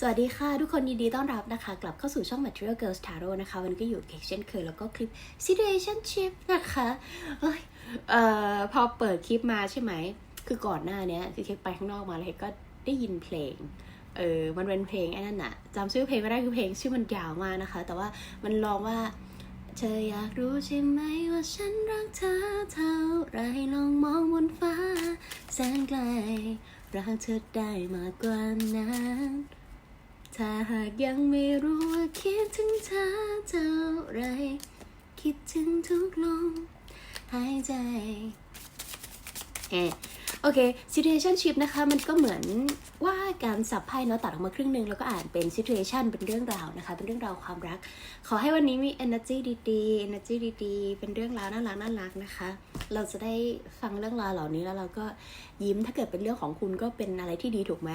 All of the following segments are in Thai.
สวัสดีค่ะ ทุกคนยินดีต้อนรับนะคะ กลับเข้าสู่ช่อง Material Girls Tarot นะคะ วันนี้ก็อยู่เกเช่นเคยแล้วก็คลิป Situationship นะคะเอ้ยเอ่อพอเปิดคลิปมาใช่ไหม คือก่อนหน้าเนี้ยคือเค้กไปข้างนอกมาแล้วกก็ได้ยินเพลง เออมันเป็นเพลงไอ้นั่นน่ะจำชื่อเพลงไม่ได้คือเพลงชื่อมันยาวมากนะคะ แต่ว่ามันร้องว่าเธออยากรู้ใช่ไหมว่าฉันรักเธอเท่าไรลองมองบนฟ้าแสนไกลรักเธอได้มากกว่านั้น ถ้าหากยังไม่รู้ว่าคิดถึงเธอเท่าไร คิดถึงทุกลมหายใจ เออ โอเค situationship นะคะมันก็เหมือนว่าการสับไพ่เนาะตัดออกมาครึ่งหนึ่งแล้วก็อ่านเป็น situation เป็นเรื่องราวนะคะ เป็นเรื่องราวความรัก ขอให้วันนี้มี energy ดีๆ energy ดีๆ เป็นเรื่องราวน่ารักน่ารักนะคะ เราจะได้ฟังเรื่องราวเหล่านี้แล้วเราก็ยิ้มถ้าเกิดเป็นเรื่องของคุณก็เป็นอะไรที่ดีถูกไหม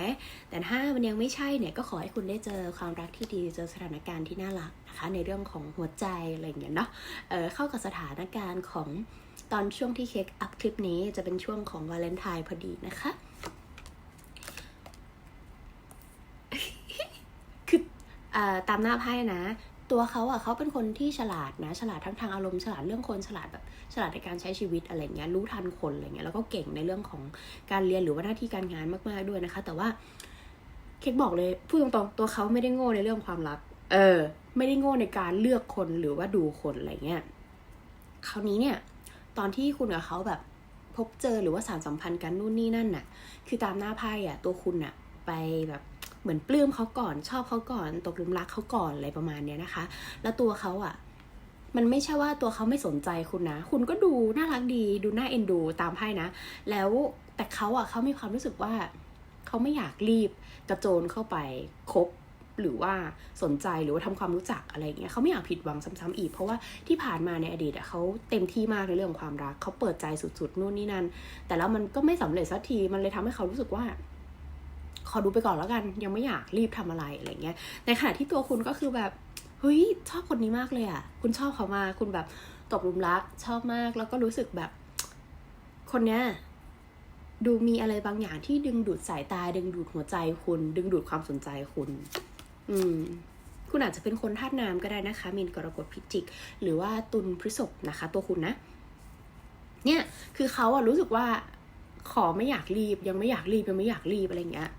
แต่ถ้ามันยังไม่ใช่เนี่ยก็ขอให้คุณได้เจอความรักที่ดีเจอสถานการณ์ที่น่ารักนะคะ ในเรื่องของหัวใจอะไรอย่างเงี้ยเนาะเออเข้ากับสถานการณ์ของ ตอนช่วงที่เค้กอัพคลิปนี้จะเป็นช่วงของวาเลนไทน์พอดีนะคะ คืออตามหน้าไพ่นะ ตัวเขาอะเขาเป็นคนที่ฉลาดนะ ฉลาดทั้งทางอารมณ์ฉลาดเรื่องคนฉลาดแบบ ฉลาดในการใช้ชีวิตอะไรเงี้ยรู้ทันคนอะไรเงี้ยแล้วก็เก่งในเรื่องของการเรียนหรือว่าหน้าที่การงานมากๆด้วยนะคะ แต่ว่าเค้กบอกเลยพูดตรงๆ ตัวเขาไม่ได้โง่ในเรื่องความรัก เออ ไม่ได้โง่ในการเลือกคนหรือว่าดูคนอะไรเงี้ยคราวนี้เนี่ย ตอนที่คุณกับเขาแบบพบเจอหรือว่าสารสัมพันธ์กันนู่นนี่นั่นน่ะ คือตามหน้าไพ่อะตัวคุณน่ะไปแบบเหมือนปลื้มเขาก่อนชอบเขาก่อน ตกหลุมรักเขาก่อนอะไรประมาณเนี้ยนะคะ แล้วตัวเขาอะ มันไม่ใช่ว่าตัวเขาไม่สนใจคุณนะ คุณก็ดูน่ารักดี ดูน่าเอ็นดูตามไพ่นะ แล้วแต่เขาอะเขามีความรู้สึกว่าเขาไม่อยากรีบกระโจนเข้าไปคบ หรือว่าสนใจหรือว่าทำความรู้จักอะไรอย่างเงี้ยเขาไม่อยากผิดหวังซ้ำๆอีก เพราะว่าที่ผ่านมาในอดีตเขาเต็มที่มากในเรื่องของความรักเขาเปิดใจสุดๆนู่นนี่นั่นแต่แล้วมันก็ไม่สำเร็จสักทีมันเลยทำให้เขารู้สึกว่า ขอดูไปก่อนแล้วกันยังไม่อยากรีบทำอะไรอะไรเงี้ยในขณะที่ตัวคุณก็คือแบบเฮ้ยชอบคนนี้มากเลยอะ่ะ คุณชอบเขามาคุณแบบตกหลุมรัก ชอบมากแล้วก็รู้สึกแบบ คนเนี้ยดูมีอะไรบางอย่างที่ดึงดูดสายตา ดึงดูดหัวใจคุณ ดึงดูดความสนใจคุณ อืมคุณอาจจะเป็นคนธาตุน้ำก็ได้นะคะมีนกรกฎพิจิก หรือว่าตุลพฤษภนะคะ ตัวคุณนะ เนี่ยคือเขาอะรู้สึกว่าขอไม่อยากรีบ ยังไม่อยากรีบยังไม่อยากรีบอะไรเงี้ย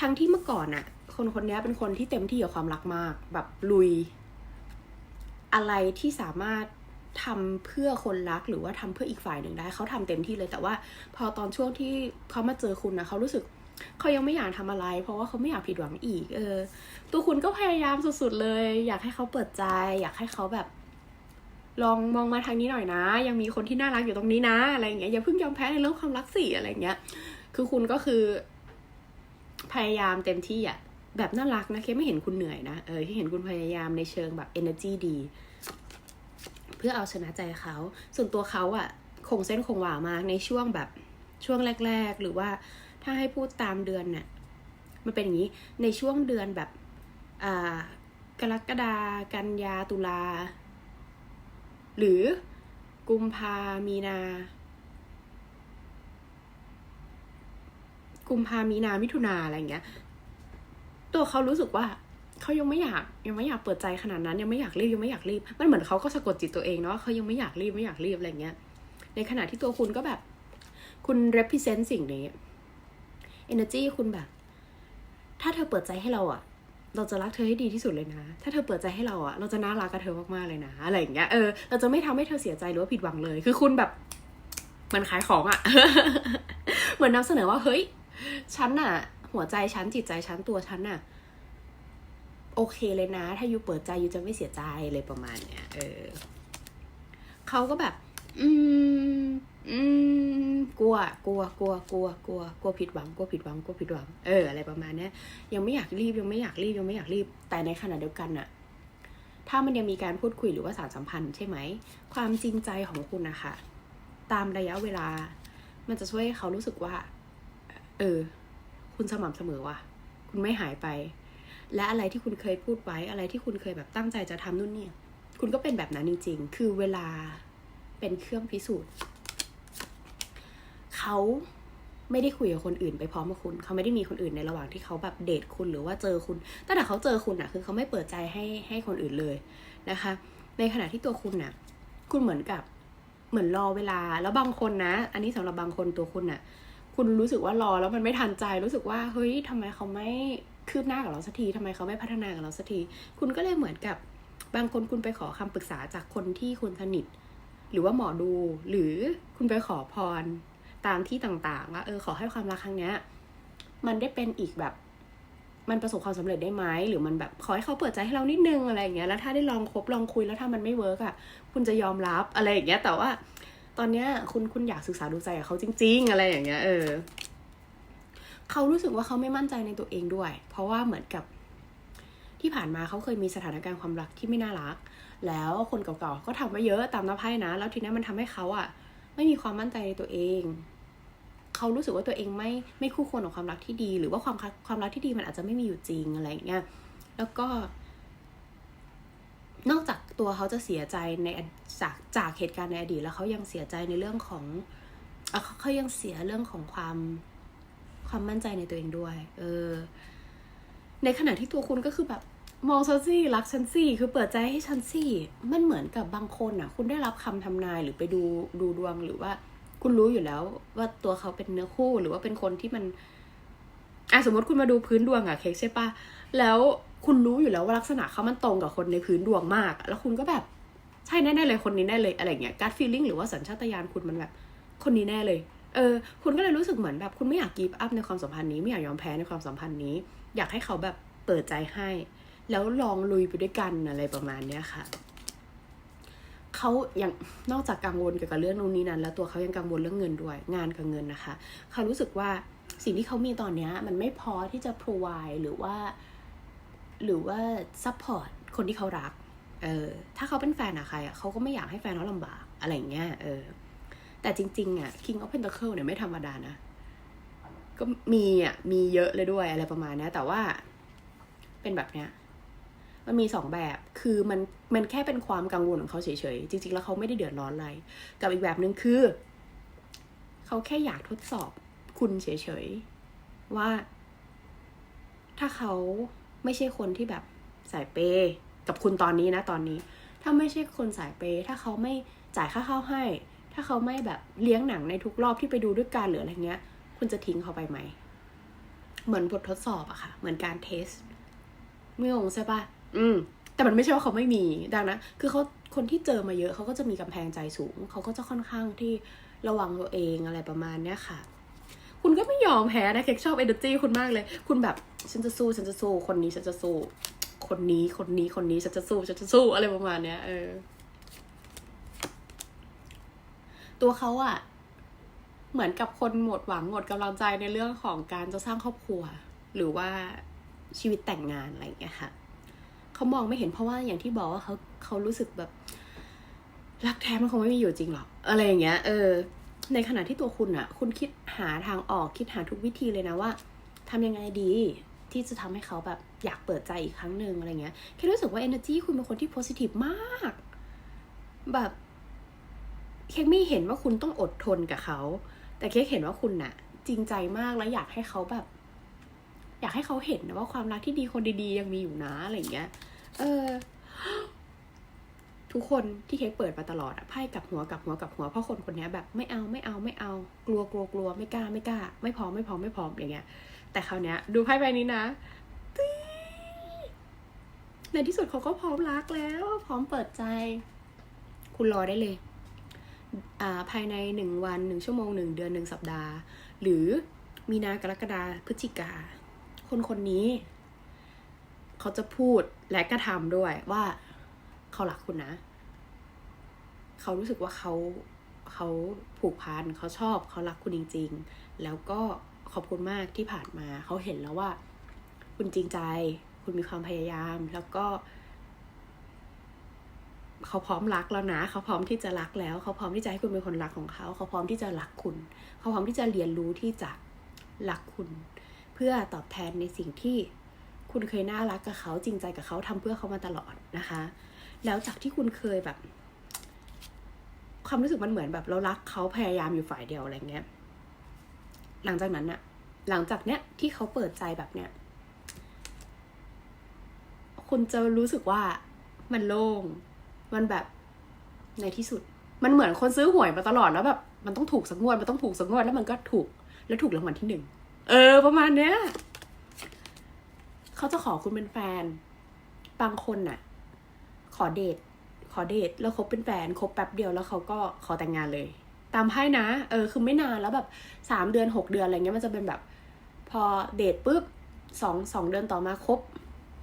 ทั้งที่เมื่อก่อนอะคนคนนี้เป็นคนที่เต็มที่กับความรักมาก แบบลุย อะไรที่สามารถทำเพื่อคนรักหรือว่าทำเพื่ออีกฝ่ายหนึ่งได้ เขาทำเต็มที่เลยแต่ว่า พอตอนช่วงที่เขามาเจอคุณนะเขารู้สึก เขายังไม่อยากทำอะไร เพราะว่าเขาไม่อยากผิดหวังอีก เออ ตัวคุณก็พยายามสุดๆเลย อยากให้เขาเปิดใจ อยากให้เขาแบบ ลองมองมาทางนี้หน่อยนะ ยังมีคนที่น่ารักอยู่ตรงนี้นะ อะไรอย่างเงี้ยอย่าเพิ่งยอมแพ้ในเรื่องความรักสิอะไรอย่างเงี้ย คือคุณก็คือ พยายามเต็มที่อะแบบน่ารักนะเคไม่เห็นคุณเหนื่อยนะเออที่เห็นคุณพยายามในเชิงแบบ energy ดี เพื่อเอาชนะใจเขา ส่วนตัวเขาอะคงเส้นคงวามากในช่วงแบบช่วงแรก ๆ หรือว่า ถ้าให้พูดตามเดือนเนี่ยมันเป็นอย่างนี้ในช่วงเดือนแบบอ่ากรกฎากันยาตุลา หรือกุมภามีนา กุมภามีนามิถุนาอะไรเงี้ย ตัวเขารู้สึกว่าเขายังไม่อยากยังไม่อยากเปิดใจขนาดนั้น ยังไม่อยากรีบยังไม่อยากรีบมันเหมือนเขาก็สะกดจิตตัวเองเนาะเขายังไม่อยากรีบไม่อยากรีบอะไรเงี้ย ในขณะที่ตัวคุณก็แบบ คุณ represent สิ่งนี้ energy คุณแบบ ถ้าเธอเปิดใจให้เราอะเราจะรักเธอให้ดีที่สุดเลยนะ ถ้าเธอเปิดใจให้เราอะเราจะน่ารักกับเธอมากๆเลยนะ อะไรอย่างเงี้ย เออ เราจะไม่ทำให้เธอเสียใจหรือว่าผิดหวังเลย คือคุณแบบ มันขายของอะเหมือนนำเสนอว่า เฮ้ย ฉันน่ะหัวใจฉันจิตใจฉันตัวฉันน่ะโอเคเลยนะ ถ้าอยู่เปิดใจอยู่จะไม่เสียใจเลยประมาณเนี้ย เออ เขาก็แบบ อืม อืมกลัวกลัวกลัวกลัวกลัวกลัวผิดหวังกลัวผิดหวังกลัวผิดหวังเอออะไรประมาณนี้ยังไม่อยากรีบยังไม่อยากรีบยังไม่อยากรีบ แต่ในขณะเดียวกันน่ะถ้ามันยังมีการพูดคุยหรือว่าสารสัมพันธ์ใช่ไหม ความจริงใจของคุณนะคะตามระยะเวลา มันจะช่วยให้เขารู้สึกว่า เออ คุณสม่ำเสมอว่ะ คุณไม่หายไป และอะไรที่คุณเคยพูดไว้ อะไรที่คุณเคยแบบตั้งใจจะทำนู่นนี่ คุณก็เป็นแบบนั้นจริง ๆ คือเวลาเป็นเครื่องพิสูจน์ เขาไม่ได้คุยกับคนอื่นไปพร้อมกับคุณ เขาไม่ได้มีคนอื่นในระหว่างที่เขาแบบเดทคุณหรือว่าเจอคุณ ตั้งแต่เขาเจอคุณอะคือเขาไม่เปิดใจให้ให้คนอื่นเลยนะคะ ในขณะที่ตัวคุณน่ะคุณเหมือนกับเหมือนรอเวลา แล้วบางคนนะ อันนี้สำหรับบางคนตัวคุณน่ะคุณรู้สึกว่ารอแล้วมันไม่ทันใจ รู้สึกว่าเฮ้ยทำไมเขาไม่คืบหน้ากับเราสักทีทำไมเขาไม่พัฒนากับเราสักที คุณก็เลยเหมือนกับบางคนคุณไปขอคำปรึกษาจากคนที่คุณสนิท หรือว่าหมอดู หรือคุณไปขอพร ตามที่ต่างๆว่าเออขอให้ความรักครั้งเนี้ย มันได้เป็นอีกแบบ มันประสบความสำเร็จได้ไหมหรือมันแบบขอให้เขาเปิดใจให้เรานิดนึงอะไรอย่างเงี้ยแล้วถ้าได้ลองคบลองคุยแล้วถ้ามันไม่เวิร์กอะคุณจะยอมรับอะไรอย่างเงี้ย แต่ว่า ตอนเนี้ยคุณคุณอยากศึกษาดูใจกับเขาจริง ๆ อะไรอย่างเงี้ยเออเขารู้สึกว่าเขาไม่มั่นใจในตัวเองด้วย เพราะว่าเหมือนกับที่ผ่านมาเขาเคยมีสถานการณ์ความรักที่ไม่น่ารัก แล้วคนเก่าๆก็ทำไว้เยอะตามน้ำไพ่นะ แล้วทีนี้มันทำให้เขาอะไม่มีความมั่นใจในตัวเอง เขารู้สึกว่าตัวเองไม่ไม่คู่ควรกับความรักที่ดี หรือว่าความความรักที่ดีมันอาจจะไม่มีอยู่จริงอะไรอย่างเงี้ยแล้วก็ นอกจากตัวเขาจะเสียใจในจากจากเหตุการณ์ในอดีตแล้วเขายังเสียใจในเรื่องของเขาเขายังเสียเรื่องของความความมั่นใจในตัวเองด้วย เออ ในขณะที่ตัวคุณก็คือแบบมองฉันสิรักฉันสิคือเปิดใจให้ฉันสิมันเหมือนกับบางคนอะ คุณได้รับคำทำนายหรือไปดูดูดวงหรือว่า คุณรู้อยู่แล้วว่าตัวเขาเป็นเนื้อคู่หรือว่าเป็นคนที่มันอะสมมติคุณมาดูพื้นดวงอะเค้กใช่ปะแล้วคุณรู้อยู่แล้วว่าลักษณะเขามันตรงกับคนในพื้นดวงมาก แล้วคุณก็แบบใช่แน่ๆเลยคนนี้แน่เลยอะไรเงี้ยการฟีลลิ่งหรือว่าสัญชาตญาณคุณมันแบบ คนนี้แน่เลย เออ คุณก็เลยรู้สึกเหมือนแบบ คุณไม่อยากกีบอัพในความสัมพันธ์นี้ไม่อยากยอมแพ้ในความสัมพันธ์นี้ อยากให้เขาแบบเปิดใจให้ แล้วลองลุยไปด้วยกันอะไรประมาณเนี้ยค่ะ เขาอย่างนอกจากกังวลเกี่ยวกับเรื่องนู้นนี้นั้น แล้วตัวเขายังกังวลเรื่องเงินด้วย งานกับเงินนะคะ เขารู้สึกว่าสิ่งที่เขามีตอนนี้มันไม่พอที่จะ provide หรือว่า หรือว่า support คนที่เขารัก เออ ถ้าเขาเป็นแฟนอะใครอะเขาก็ไม่อยากให้แฟนเขาลำบาก อะไรอย่างเงี้ย เออ แต่จริง ๆอะ King of Pentacle เนี่ยไม่ธรรมดานะ ก็มีอะมีเยอะเลยด้วยอะไรประมาณนี้แต่ว่า เป็นแบบเนี้ย มันมีสองแบบ คือมันมันแค่เป็นความกังวลของเขาเฉยๆ จริง ๆ แล้วเขาไม่ได้เดือดร้อนอะไร กับอีกแบบหนึ่งคือ เขาแค่อยากทดสอบคุณเฉยๆ ว่า ถ้าเขาไม่ใช่คนที่แบบสายเปย์กับคุณตอนนี้นะตอนนี้ ถ้าไม่ใช่คนสายเปย์ถ้าเขาไม่จ่ายค่าข้าวให้ ถ้าเขาไม่แบบเลี้ยงหนังในทุกรอบที่ไปดูด้วยกันหรืออะไรเงี้ย คุณจะทิ้งเขาไปไหม เหมือนบททดสอบอะค่ะ เหมือนการเทสไม่งงใช่ปะ อืม แต่มันไม่ใช่ว่าเขาไม่มีดังนั้นคือเขาคนที่เจอมาเยอะเขาก็จะมีกำแพงใจสูง เขาก็จะค่อนข้างที่ระวังตัวเองอะไรประมาณเนี้ยค่ะ คุณก็ไม่ยอมแพ้นะเค้กชอบเอเนอร์จีคุณมากเลย คุณแบบฉันจะสู้ฉันจะสู้ คนนี้ฉันจะสู้ คนนี้คนนี้คนนี้ฉันจะสู้ฉันจะสู้อะไรประมาณเนี้ยเออ ตัวเขาอะเหมือนกับคนหมดหวังหมดกำลังใจในเรื่องของการจะสร้างครอบครัว หรือว่าชีวิตแต่งงานอะไรอย่างเงี้ยค่ะ เขามองไม่เห็นเพราะว่าอย่างที่บอกว่าเขาเขารู้สึกแบบ รักแท้มันคงไม่มีอยู่จริงหรอกอะไรอย่างเงี้ย เออ ในขณะที่ตัวคุณอะคุณคิดหาทางออกคิดหาทุกวิธีเลยนะว่าทำยังไงดีที่จะทำให้เขาแบบอยากเปิดใจอีกครั้งหนึ่งอะไรเงี้ยแค่รู้สึกว่า energy คุณเป็นคนที่ positive มาก แบบเค้กไม่เห็นว่าคุณต้องอดทนกับเขา แต่เค้กเห็นว่าคุณน่ะ จริงใจมากแล้วอยากให้เขาแบบ อยากให้เขาเห็นนะว่าความรักที่ดีคนดีๆยังมีอยู่นะอะไรเงี้ย เออ ทุกคนที่เค้กเปิดมาตลอดอะไพ่กับหัวกับหัวกับหัวเพราะคนคนนี้แบบไม่เอาไม่เอาไม่เอา กลัวกลัวกลัวไม่กล้าไม่กล้า ไม่พร้อมไม่พร้อมไม่พร้อมอย่างเงี้ย แต่คราวเนี้ย ดูไพ่ใบนี้นะในที่สุดเขาก็พร้อมรักแล้ว พร้อมเปิดใจ คุณรอได้เลยอ่าภายในหนึ่งวันหนึ่งชั่วโมงหนึ่งเดือนหนึ่งสัปดาห์ หรือมีนากรกฎาพฤศจิกา คนคนนี้ เขาจะพูดและกระทำด้วยว่าเขารักคุณนะ เขารู้สึกว่าเขาเขาผูกพันเขาชอบเขารักคุณจริง ๆ แล้วก็ขอบคุณมากที่ผ่านมา เขาเห็นแล้วว่า คุณจริงใจ คุณมีความพยายาม แล้วก็ เขาพร้อมรักแล้วนะ เขาพร้อมที่จะรักแล้ว เขาพร้อมที่จะให้คุณเป็นคนรักของเขา เขาพร้อมที่จะรักคุณ เขาพร้อมที่จะเรียนรู้ที่จะรักคุณ เพื่อตอบแทนในสิ่งที่ คุณเคยน่ารักกับเขาจริงใจกับเขาทำเพื่อเขามาตลอดนะคะ แล้วจากที่คุณเคยแบบ ความรู้สึกมันเหมือนแบบเรารักเขาพยายามอยู่ฝ่ายเดียวอะไรเงี้ย หลังจากนั้นอะหลังจากเนี้ยที่เขาเปิดใจแบบเนี้ยคุณจะรู้สึกว่ามันโล่ง มันแบบในที่สุด มันเหมือนคนซื้อหวยมาตลอดแล้วแบบ มันต้องถูกสักงวด มันต้องถูกสักงวดแล้วมันก็ถูก แล้วถูกรางวัลที่หนึ่ง เออ ประมาณเนี้ย เขาจะขอคุณเป็นแฟน บางคนน่ะ ขอเดท ขอเดท แล้วคบเป็นแฟน คบแป๊บเดียวแล้วเขาก็ขอแต่งงานเลย ตามไพ่นะ เออ คือไม่นานแล้วแบบสามเดือนหกเดือนอะไรเงี้ยมันจะเป็นแบบ พอเดทปุ๊บสองสองเดือนต่อมาคบ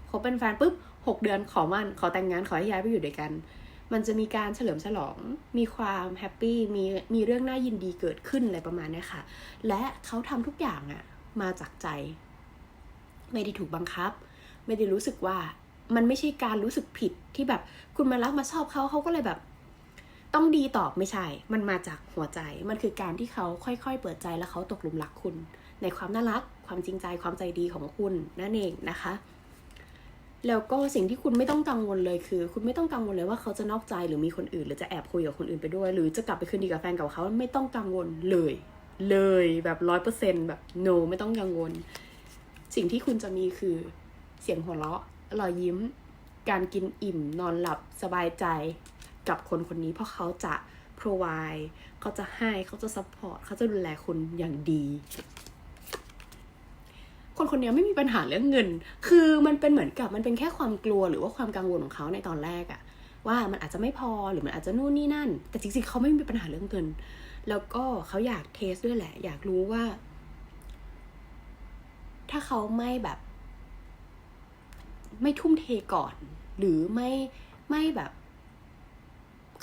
คบเป็นแฟนปุ๊บหกเดือนขอมันขอแต่งงาน ขอให้ย้ายไปอยู่ด้วยกัน มันจะมีการเฉลิมฉลอง มีความแฮปปี้ มี มีเรื่องน่ายินดีเกิดขึ้นอะไรประมาณนี้ค่ะ และเขาทำทุกอย่างอะมาจากใจ ไม่ได้ถูกบังคับ ไม่ได้รู้สึกว่ามันไม่ใช่การรู้สึกผิดที่แบบคุณมารักมาชอบเขาเขาก็เลยแบบ ต้องดีตอบไม่ใช่ มันมาจากหัวใจ มันคือการที่เขาค่อยๆ เปิดใจแล้วเขาตกหลุมรักคุณ ในความน่ารัก ความจริงใจ ความใจดีของคุณนั่นเองนะคะ แล้วก็สิ่งที่คุณไม่ต้องกังวลเลยคือ คุณไม่ต้องกังวลเลยว่าเขาจะนอกใจหรือมีคนอื่น หรือจะแอบคุยกับคนอื่นไปด้วย หรือจะกลับไปคืนดีกับแฟนเก่าเขาไม่ต้องกังวลเลย เลยแบบร้อยเปอร์เซ็นต์แบบ no ไม่ต้องกังวล สิ่งที่คุณจะมีคือเสียงหัวเราะรอยยิ้ม การกินอิ่มนอนหลับสบายใจกับคนคนนี้ เพราะเขาจะ provide เขาจะให้เขาจะ support เขาจะดูแลคุณอย่างดี คนคนนี้ไม่มีปัญหาเรื่องเงิน คือมันเป็นเหมือนกับมันเป็นแค่ความกลัวหรือว่าความกังวลของเขาในตอนแรกอะว่ามันอาจจะไม่พอหรือมันอาจจะนู่นนี่นั่น แต่จริงๆเขาไม่มีปัญหาเรื่องเงิน แล้วก็เขาอยากเทสด้วยแหละ อยากรู้ว่า ถ้าเขาไม่แบบ ไม่ทุ่มเทก่อน หรือไม่ไม่แบบ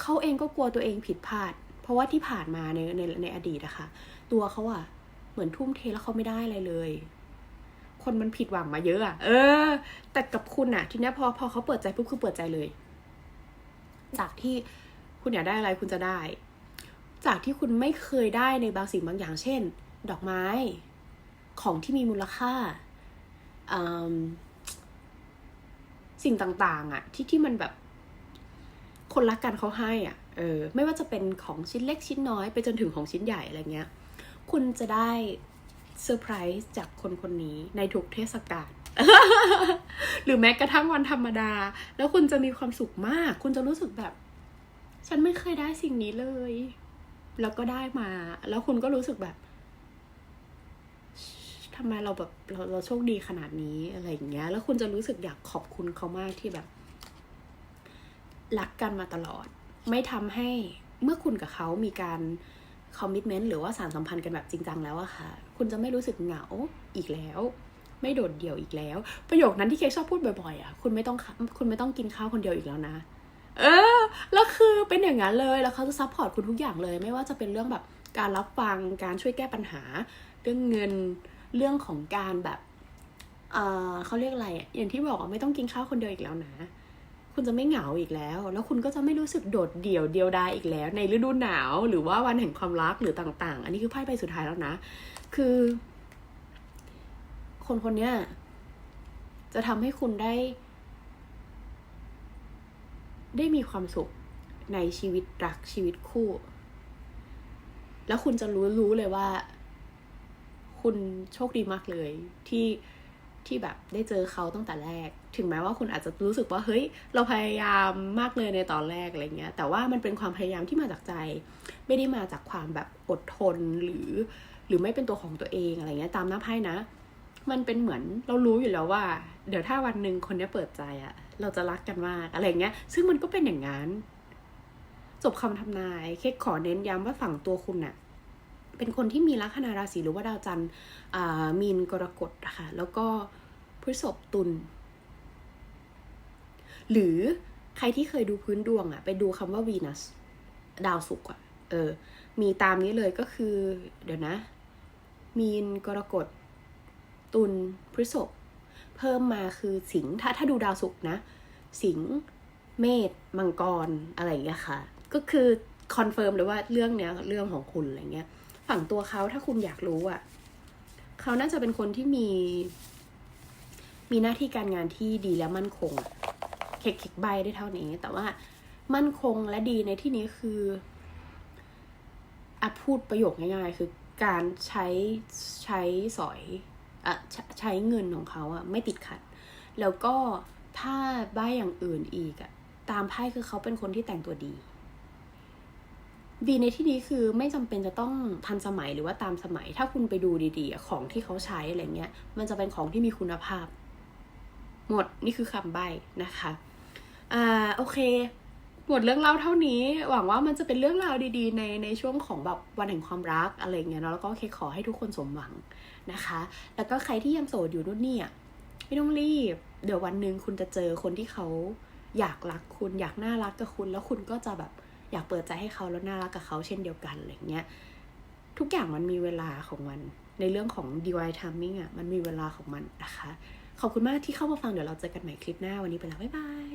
เขาเองก็กลัวตัวเองผิดพลาด เพราะว่าที่ผ่านมาในในในอดีตอะค่ะ ตัวเขาอะเหมือนทุ่มเทแล้วเขาไม่ได้อะไรเลย คนมันผิดหวังมาเยอะอะเออ แต่กับคุณอะทีเนี้ยพอพอเขาเปิดใจปุ๊บคือเปิดใจเลย จากที่คุณอยากได้อะไรคุณจะได้ จากที่คุณไม่เคยได้ในบางสิ่งบางอย่าง เช่น ดอกไม้ ของที่มีมูลค่า สิ่งต่าง ๆอะที่ที่มันแบบ คนรักกันเขาให้อะ เออ ไม่ว่าจะเป็นของชิ้นเล็กชิ้นน้อยไปจนถึงของชิ้นใหญ่อะไรเงี้ย คุณจะได้เซอร์ไพรส์จากคนคนนี้ในทุกเทศกาลหรือแม้กระทั่งวันธรรมดา แล้วคุณจะมีความสุขมาก คุณจะรู้สึกแบบ ฉันไม่เคยได้สิ่งนี้เลย แล้วก็ได้มา แล้วคุณก็รู้สึกแบบ ทำไมเราแบบเราเราโชคดีขนาดนี้อะไรอย่างเงี้ย แล้วคุณจะรู้สึกอยากขอบคุณเขามากที่แบบรักกันมาตลอด ไม่ทำให้เมื่อคุณกับเขามีการคอมมิชเมนต์หรือว่าสารสัมพันธ์กันแบบจริงจังแล้วอะค่ะ คุณจะไม่รู้สึกเหงาอีกแล้ว ไม่โดดเดี่ยวอีกแล้ว ประโยคนั้นที่เคกชอบพูดบ่อยๆอะคุณไม่ต้องคุณไม่ต้องกินข้าวคนเดียวอีกแล้วนะ เออ แล้วคือเป็นอย่างนั้นเลย แล้วเขาจะซัพพอร์ตคุณทุกอย่างเลย ไม่ว่าจะเป็นเรื่องแบบการรับฟัง การช่วยแก้ปัญหา เรื่องเงิน เรื่องของการแบบเออเขาเรียกอะไรอะอย่างที่บอกไม่ต้องกินข้าวคนเดียวอีกแล้วนะ คุณจะไม่เหงาอีกแล้ว แล้วคุณก็จะไม่รู้สึกโดดเดี่ยวเดียวดายอีกแล้ว ในฤดูหนาวหรือว่าวันแห่งความรักหรือต่าง ๆ อันนี้คือไพ่ใบสุดท้ายแล้วนะ คือ คนคนเนี้ยจะทำให้คุณได้ ได้มีความสุขในชีวิตรักชีวิตคู่ แล้วคุณจะรู้รู้เลยว่า คุณโชคดีมากเลยที่ที่แบบได้เจอเขาตั้งแต่แรก ถึงแม้ว่าคุณอาจจะรู้สึกว่าเฮ้ย เราพยายามมากเลยในตอนแรกอะไรเงี้ย แต่ว่ามันเป็นความพยายามที่มาจากใจ ไม่ได้มาจากความแบบอดทนหรือ หรือไม่เป็นตัวของตัวเองอะไรเงี้ยตามหน้าไพ่นะ มันเป็นเหมือนเรารู้อยู่แล้วว่า เดี๋ยวถ้าวันหนึ่งคนนี้เปิดใจอะเราจะรักกันมากอะไรเงี้ย ซึ่งมันก็เป็นอย่างนั้น จบคำทำนาย เคกขอเน้นย้ำว่าฝั่งตัวคุณน่ะ เป็นคนที่มีลัคนาราศีหรือว่าดาวจันทร์มีนกรกฎนะคะแล้วก็พฤษภตุลหรือใครที่เคยดูพื้นดวงอะไปดูคำว่าวีนัสดาวศุกร์อะเออ มีตามนี้เลยก็คือ เดี๋ยวนะ มีนกรกฎ ตุลพฤษภเพิ่มมาคือสิงห์ถ้าถ้าดูดาวศุกร์นะ สิงห์เมษมังกรอะไรอย่างเงี้ยค่ะ ก็คือคอนเฟิร์มเลยว่าเรื่องเนี้ยเรื่องของคุณอะไรเงี้ย ฝั่งตัวเขาถ้าคุณอยากรู้อะเขาน่าจะเป็นคนที่มี มีหน้าที่การงานที่ดีและมั่นคงเค็กเค็กใบได้เท่านี้ แต่ว่ามั่นคงและดีในที่นี้คืออะพูดประโยคง่ายๆ คือการใช้ใช้สอยอะใช้เงินของเขาอะไม่ติดขัด แล้วก็ถ้าใบอย่างอื่นอีกอะตามไพ่คือเขาเป็นคนที่แต่งตัวดี ดีในที่นี้คือไม่จำเป็นจะต้องทันสมัยหรือว่าตามสมัย ถ้าคุณไปดูดีๆ ของที่เขาใช้อะไรเงี้ย มันจะเป็นของที่มีคุณภาพ หมดนี่คือคำใบ้นะคะ อ่าโอเค หมดเรื่องเล่าเท่านี้ หวังว่ามันจะเป็นเรื่องราวดีๆ ในในช่วงของแบบวันแห่งความรักอะไรเงี้ยเนาะแล้วก็เคขอให้ทุกคนสมหวังนะคะ แล้วก็ใครที่ยังโสดอยู่นู่นนี่อะไม่ต้องรีบ เดี๋ยววันหนึ่งคุณจะเจอคนที่เขาอยากรักคุณอยากน่ารักกับคุณ แล้วคุณก็จะแบบ อยากเปิดใจให้เขาแล้วน่ารักกับเขาเช่นเดียวกันอะไรเงี้ยทุกอย่างมันมีเวลาของมัน ในเรื่องของ DIY timing อะมันมีเวลาของมันนะคะ ขอบคุณมากที่เข้ามาฟังเดี๋ยวเราเจอกันใหม่คลิปหน้าวันนี้ไปแล้วบ๊ายบาย